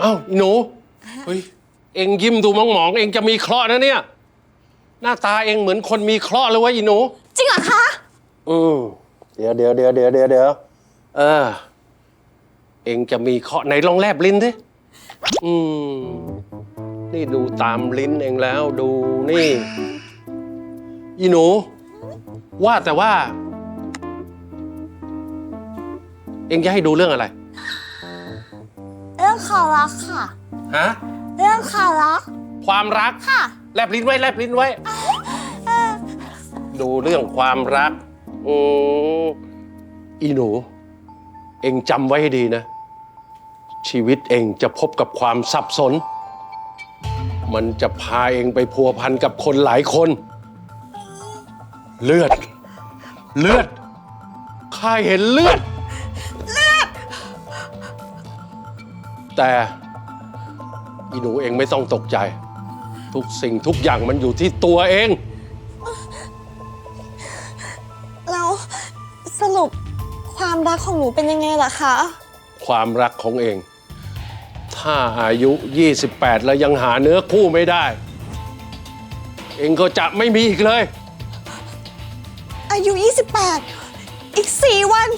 เอ้าอีหนูเฮ้ยเอ็งยิ้มดูมองหมองๆเอ็งจะมีเคราะห์นะเนี่ย หน้าตาเอ็งเหมือนคนมีเคราะห์เลยวะอีหนู จริงเหรอคะ อืมเดี๋ยวเดี๋ยวเดี๋ยวเดี๋ยวเดี๋ยวเดี๋ยวเออ เอ็งจะมีเคราะห์ไหนลองแลบลิ้นดิอืม นี่ดูตามลิ้นเองแล้วดูนี่อีหนู ว่าแต่ว่า เอ็งจะให้ดูเรื่องอะไรเรื่องความรักค่ะ ฮะ เรื่องความรักความรัก ค่ะแลบลิ้นไว้แลบลิ้นไว้ดูเรื่องความรักอืมอีหนู เองจำไว้ให้ดีนะ ชีวิตเองจะพบกับความสับสน มันจะพาเองไปพัวพันกับคนหลายคน เลือด เลือดข้าเห็นเลือด แต่อีหนูเองไม่ต้องตกใจ ทุกสิ่งทุกอย่างมันอยู่ที่ตัวเอง แล้วสรุปความรักของหนูเป็นยังไงล่ะคะ ความรักของเอง ถ้าอายุ 28 แล้วยังหาเนื้อคู่ไม่ได้ เองก็จะไม่มีอีกเลย อายุ 28 อีก 4 วัน